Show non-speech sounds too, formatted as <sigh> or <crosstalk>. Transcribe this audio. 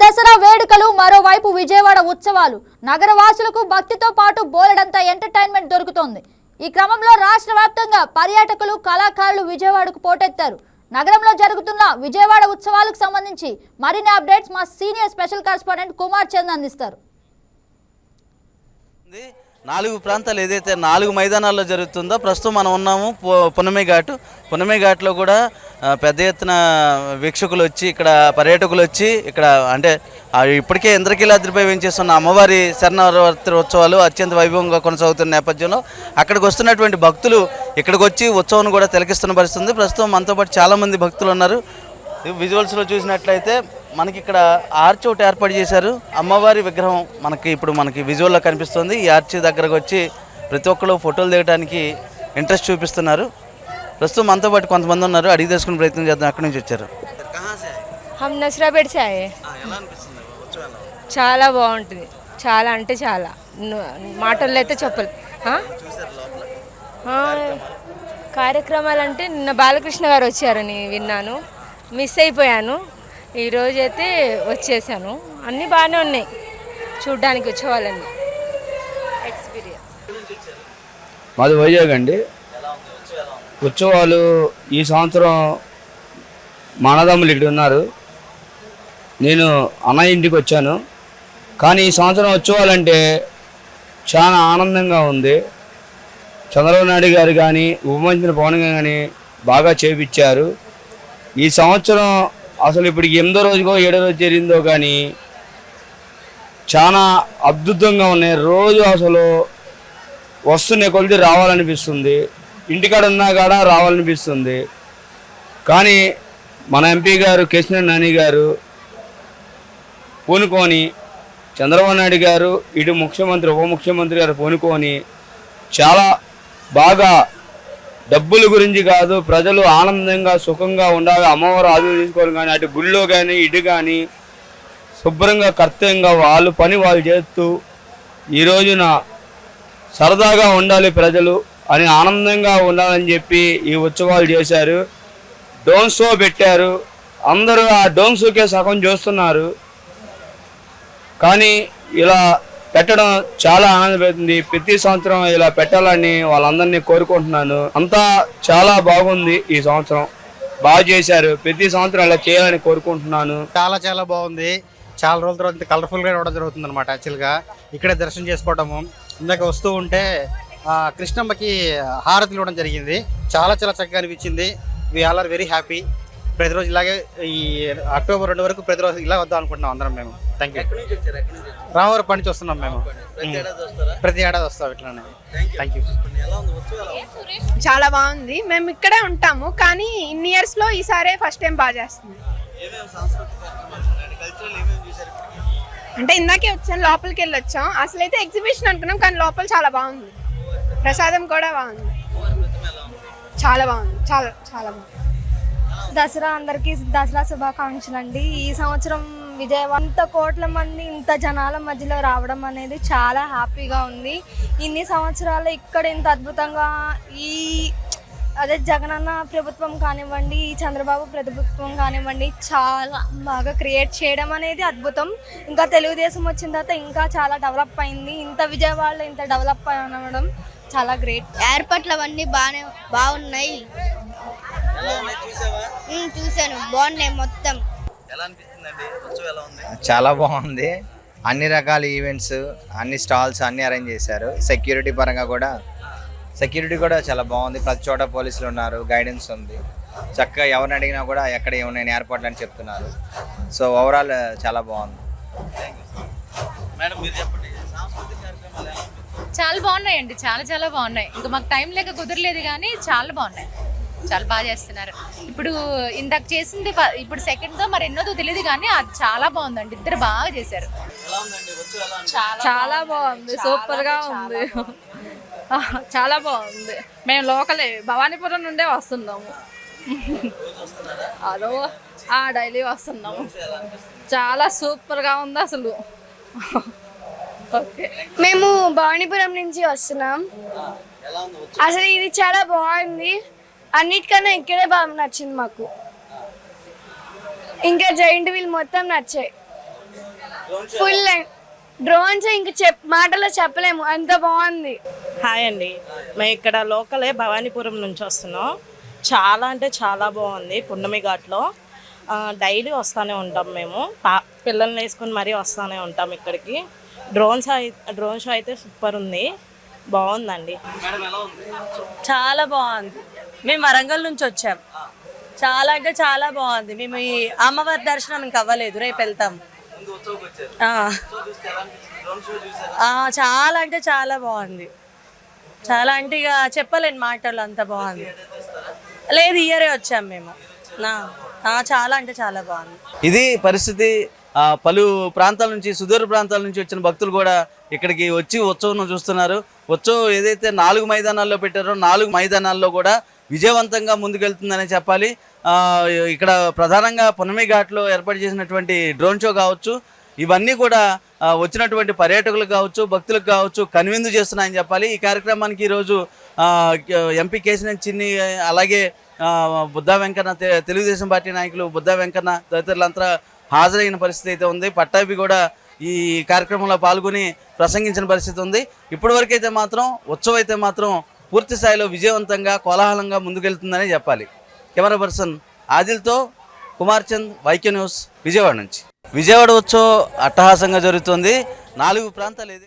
దసరా వేడుకలు మరోవైపు విజయవాడ ఉత్సవాలు. నగర వాసులకు భక్తితో పాటు బోలెడంత ఎంటర్టైన్మెంట్ దొరుకుతోంది. ఈ క్రమంలో రాష్ట్ర వ్యాప్తంగా పర్యాటకులు కళాకారులు విజయవాడకు పోటెత్తారు. నగరంలో జరుగుతున్న విజయవాడ ఉత్సవాలకు సంబంధించి మరిన్ని అప్డేట్స్ మా senior special correspondent Kumar Chand అందిస్తారు. నాలుగు ప్రాంతాలు ఏదైతే నాలుగు మైదానాల్లో జరుగుతుందో ప్రస్తుతం మనం ఉన్నాము పు- ఘాట్ ఘాటు ఘాట్లో కూడా పెద్ద ఎత్తున వీక్షకులు వచ్చి ఇక్కడ పర్యాటకులు వచ్చి ఇక్కడ అంటే ఇప్పటికే ఇంద్రకీలాద్రిపై వేయించేస్తున్న అమ్మవారి శరణవరాత్రి ఉత్సవాలు అత్యంత వైభవంగా కొనసాగుతున్న నేపథ్యంలో అక్కడికి వస్తున్నటువంటి భక్తులు ఇక్కడికి వచ్చి ఉత్సవం కూడా తిలకిస్తున్న పరిస్థితుంది ప్రస్తుతం మనతో పాటు చాలామంది భక్తులు ఉన్నారు. విజువల్స్లో చూసినట్లయితే మనకి ఇక్కడ ఆర్చ్ ఒకటి ఏర్పాటు చేశారు. అమ్మవారి విగ్రహం మనకి ఇప్పుడు మనకి విజువల్లో కనిపిస్తుంది. ఈ ఆర్చ్ దగ్గరకు వచ్చి ప్రతి ఒక్కరు ఫోటోలు దిగడానికి ఇంట్రెస్ట్ చూపిస్తున్నారు. ప్రస్తుతం మనతో పాటు కొంతమంది ఉన్నారు. అడిగి తెలుసుకునే ప్రయత్నం చేద్దాం. అక్కడి నుంచి వచ్చారు? హమ్ చాలా బాగుంటుంది. చాలా అంటే చాలా. మాటల్లో అయితే చెప్పాలి. కార్యక్రమాలు అంటే నిన్న బాలకృష్ణ గారు వచ్చారని విన్నాను. మిస్ అయిపోయాను. ఈరోజు అయితే వచ్చేసాను. అన్నీ బాగానే ఉన్నాయి. చూడ్డానికి వచ్చేవాళ్ళని. ఎక్స్పీరియన్స్ మాది వైజాగ్ అండి. ఉత్సవాలు ఈ సంవత్సరం మానదమ్ములు ఇక్కడ ఉన్నారు. నేను అన్న ఇంటికి వచ్చాను. కానీ ఈ సంవత్సరం ఉత్సవాలంటే చాలా ఆనందంగా ఉంది. చంద్రబాబు నాయుడు గారు కానీ ఉపమంత్రి పవన్ గారు కానీ బాగా చేపించారు. ఈ సంవత్సరం అసలు ఇప్పుడు ఎనిమిదో రోజుకో ఏడో రోజు జరిగిందో కానీ చాలా అద్భుతంగా ఉన్నాయి. రోజు అసలు వస్తున్న కొలిది రావాలనిపిస్తుంది. ఇంటికాడ ఉన్నా కాడ రావాలనిపిస్తుంది. కానీ మన ఎంపీ గారు కృష్ణ నాని గారు పూనుకొని చంద్రబాబు నాయుడు గారు ఇటు ముఖ్యమంత్రి ఉప ముఖ్యమంత్రి గారు పూనుకొని చాలా బాగా డబ్బుల గురించి కాదు ప్రజలు ఆనందంగా సుఖంగా ఉండాలి అమ్మవారు ఆదులు తీసుకోవాలి కానీ అటు గుళ్ళో కానీ ఇటు కానీ శుభ్రంగా కర్తవ్యంగా వాళ్ళు పని వాళ్ళు చేస్తూ ఈ రోజున సరదాగా ఉండాలి ప్రజలు అని ఆనందంగా ఉండాలని చెప్పి ఈ ఉత్సవాలు చేశారు. డోన్ షో పెట్టారు. అందరూ ఆ డోన్ షోకే సగం చూస్తున్నారు. కానీ ఇలా పెట్టడం చాలా ఆనందపడుతుంది. ప్రతి సంవత్సరం ఇలా పెట్టాలని వాళ్ళందరినీ కోరుకుంటున్నాను. అంతా చాలా బాగుంది ఈ సంవత్సరం. బాగా చేశారు. ప్రతి సంవత్సరం ఇలా చేయాలని కోరుకుంటున్నాను. చాలా చాలా బాగుంది. చాలా రోజుల తర్వాత కలర్ఫుల్గా ఇవ్వడం జరుగుతుంది అనమాట యాక్చువల్గా ఇక్కడే దర్శనం చేసుకోవడము. ఇందాక వస్తూ ఉంటే కృష్ణమ్మకి హారతులు ఇవ్వడం జరిగింది. చాలా చాలా చక్కగా అనిపించింది. We all are very happy ప్రతిరోజు ఇలాగే ఈ అక్టోబర్ రెండు వరకు ప్రతిరోజు ఇలా వద్దాం అనుకుంటున్నాం అందరం మేము. థ్యాంక్ యూ రామవరం పని చూస్తున్నాం మేము. ప్రతి ఏడాది వస్తాం ఇట్లానే. థ్యాంక్ యూ చాలా బాగుంది. మేము ఇక్కడే ఉంటాము కానీ ఇన్ని ఇయర్స్లో ఈసారే ఫస్ట్ టైం బాగా చేస్తుంది అంటే ఇందాకే వచ్చాను లోపలికి వెళ్ళి వచ్చాం అసలు అయితే ఎగ్జిబిషన్ అనుకున్నాం కానీ లోపల చాలా బాగుంది. ప్రసాదం కూడా బాగుంది. చాలా బాగుంది. చాలా చాలా బాగుంది. దసరా అందరికీ దసరా శుభాకాంక్షలు అండి ఈ సంవత్సరం విజయవాడ ఇంత కోట్ల మంది ఇంత జనాల మధ్యలో రావడం అనేది చాలా హ్యాపీగా ఉంది. ఇన్ని సంవత్సరాలు ఇక్కడ ఇంత అద్భుతంగా ఈ అదే జగనన్న ప్రభుత్వం కానివ్వండి ఈ చంద్రబాబు ప్రభుత్వం కానివ్వండి చాలా బాగా క్రియేట్ చేయడం అనేది అద్భుతం. ఇంకా తెలుగుదేశం వచ్చిన తర్వాత ఇంకా చాలా డెవలప్ అయింది. ఇంత విజయవాడలో ఇంత డెవలప్ అవ్వడం చాలా గ్రేట్. ఏర్పాట్లు అవన్నీ బాగానే బాగున్నాయి. చూశాను. బాగున్నాయి మొత్తం. ఎలా అనిపిస్తుందండి ఉత్సవం ఎలా ఉంది? చాలా బాగుంది. అన్ని రకాల ఈవెంట్స్ అన్ని స్టాల్స్ అన్ని అరేంజ్ చేశారు. సెక్యూరిటీ పరంగా కూడా సెక్యూరిటీ కూడా చాలా బాగుంది. ప్రతి చోట పోలీసులు ఉన్నారు గైడెన్స్ ఉంది. చక్కగా ఎవరిని అడిగినా కూడా ఎక్కడ ఏమైనా ఏర్పాట్లు అని చెప్తున్నారు. సో ఓవరాల్ చాలా బాగుంది. మేడం మీరు చెప్పండి. సాంస్కృతిక కార్యక్రమాలు ఎలా అనిపిస్తుంది? చాలా బాగున్నాయండి. చాలా చాలా బాగున్నాయి. ఇంకా మాకు టైం లేక కుదరలేదు కానీ చాలా బాగున్నాయి. చాలా బాగా చేస్తున్నారు. ఇప్పుడు ఇందాక చేసింది ఇప్పుడు సెకండ్తో మరి ఎన్నోదో తెలియదు కానీ అది చాలా బాగుందండి. ఇద్దరు బాగా చేశారు. ఎలా ఉందండి ఉత్సవం ఎలా ఉంది చాలా బాగుంది సూపర్గా ఉంది. <laughs> చాలా బాగుంది. మేము లోకలే భవానీపురం నుండే వస్తున్నాము. అదో ఆ డైలీ వస్తున్నాము. చాలా సూపర్గా ఉంది అసలు. ఓకే. మేము భవానీపురం నుంచి వస్తున్నాం. ఎలా ఉంది ఉత్సవం అసలు ఇది చాలా బాగుంది. అన్నిటికన్నా ఇక్కడే బాగా నచ్చింది మాకు. ఇంకా జైంట్ వీల్ మొత్తం నచ్చాయి. ఫుల్ డ్రోన్స్ ఇంక చెప్ మాటలో చెప్పలేము. అంత బాగుంది. హాయ్ అండి. మేము ఇక్కడ లోకలే భవానీపురం నుంచి వస్తున్నాం. చాలా అంటే చాలా బాగుంది పున్నమి ఘాట్లో. డైలీ వస్తూనే ఉంటాం మేము. పా పిల్లల్ని వేసుకొని మరీ వస్తూనే ఉంటాం ఇక్కడికి. డ్రోన్స్ డ్రోన్ షో అయితే సూపర్ ఉంది. బాగుందండి. చాలా బాగుంది. మేము వరంగల్ నుంచి వచ్చాం. చాలా అంటే చాలా బాగుంది. మేము ఈ అమ్మవారి దర్శనం ఇంకా అవ్వలేదు. రేపు వెళ్తాం. చాలా అంటే చాలా బాగుంది. చాలా అంటే ఇక చెప్పలేని మాటలు అంత బాగుంది. లేదు ఇయరే వచ్చాం మేము. చాలా అంటే చాలా బాగుంది. ఇది పరిస్థితి పలు ప్రాంతాల నుంచి సుదూర ప్రాంతాల నుంచి వచ్చిన భక్తులు కూడా ఇక్కడికి వచ్చి ఉత్సవం చూస్తున్నారు. ఉత్సవం ఏదైతే నాలుగు మైదానాల్లో పెట్టారో నాలుగు మైదానాల్లో కూడా విజయవంతంగా ముందుకెళ్తుందనే చెప్పాలి. ఇక్కడ ప్రధానంగా పునమి ఘాట్లో ఏర్పాటు చేసినటువంటి డ్రోన్ షో కావచ్చు ఇవన్నీ కూడా వచ్చినటువంటి పర్యాటకులకు కావచ్చు భక్తులకు కావచ్చు కనువిందు చేస్తున్నాయని చెప్పాలి. ఈ కార్యక్రమానికి ఈరోజు ఎంపీ కేసినేని చిన్ని అలాగే బుద్ధా వెంకన్న తె- తెలుగుదేశం పార్టీ నాయకులు బుద్ధా వెంకన్న తదితరులంతా హాజరైన పరిస్థితి అయితే ఉంది. పట్టాభి కూడా ఈ కార్యక్రమంలో పాల్గొని ప్రసంగించిన పరిస్థితి ఉంది. ఇప్పటివరకైతే మాత్రం ఉత్సవం అయితే మాత్రం పూర్తి స్థాయిలో విజయవంతంగా కోలాహలంగా ముందుకెళ్తుందనే చెప్పాలి. కెమెరా పర్సన్ ఆదిల్తో కుమార్ చంద్ వైక్య న్యూస్ విజయవాడ నుంచి. విజయవాడ ఉత్సవం అట్టహాసంగా జరుగుతుంది. నాలుగు ప్రాంతాలు ఏది